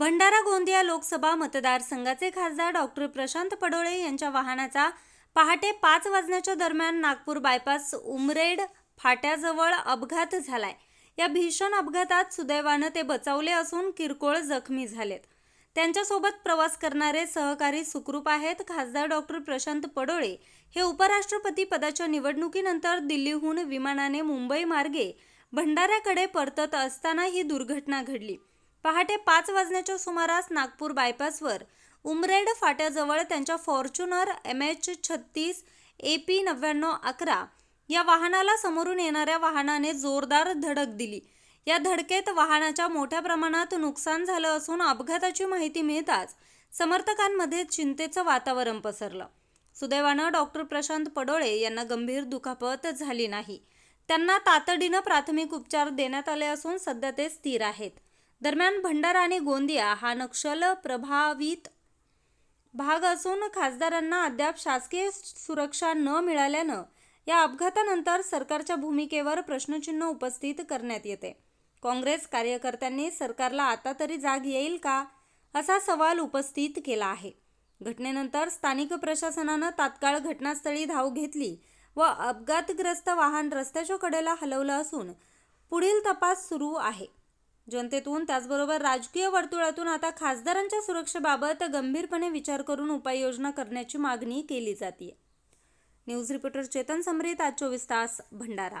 भंडारा गोंदिया लोकसभा मतदारसंघाचे खासदार डॉक्टर प्रशांत पडोळे यांच्या वाहनाचा पहाटे पाच वाजण्याच्या दरम्यान नागपूर बायपास उमरेड फाट्याजवळ अपघात झालाय. या भीषण अपघातात सुदैवानं ते बचावले असून किरकोळ जखमी झालेत. त्यांच्यासोबत प्रवास करणारे सहकारी सुखरूप आहेत. खासदार डॉक्टर प्रशांत पडोळे हे उपराष्ट्रपती पदाच्या निवडणुकीनंतर दिल्लीहून विमानाने मुंबई मार्गे भंडाऱ्याकडे परतत असताना ही दुर्घटना घडली. पहाटे पाच वाजण्याच्या सुमारास नागपूर बायपासवर उमरेड फाट्याजवळ त्यांच्या फॉर्च्युनर एम एच छत्तीस ए पी नव्याण्णव अकरा या वाहनाला समोरून येणाऱ्या वाहनाने जोरदार धडक दिली. या धडकेत वाहनाच्या मोठ्या प्रमाणात नुकसान झालं असून अपघाताची माहिती मिळताच समर्थकांमध्ये चिंतेचं वातावरण पसरलं. सुदैवानं डॉक्टर प्रशांत पडोळे यांना गंभीर दुखापत झाली नाही. त्यांना तातडीनं प्राथमिक उपचार देण्यात आले असून सध्या ते स्थिर आहेत. दरम्यान भंडारा आणि गोंदिया हा नक्षल प्रभावित भाग असून खासदारांना अद्याप शासकीय सुरक्षा न मिळाल्यानं या अपघातानंतर सरकारच्या भूमिकेवर प्रश्नचिन्ह उपस्थित करण्यात येते. काँग्रेस कार्यकर्त्यांनी सरकारला आता तरी जाग येईल का असा सवाल उपस्थित केला आहे. घटनेनंतर स्थानिक प्रशासनानं तात्काळ घटनास्थळी धाव घेतली व अपघातग्रस्त वाहन रस्त्याच्या कडेला हलवलं असून पुढील तपास सुरू आहे. जनतेतून त्याचबरोबर राजकीय वर्तुळातून आता खासदारांच्या सुरक्षेबाबत गंभीरपणे विचार करून उपाययोजना करण्याची मागणी केली जाते. न्यूज रिपोर्टर चेतन समरीत आज चोवीस तास भंडारा.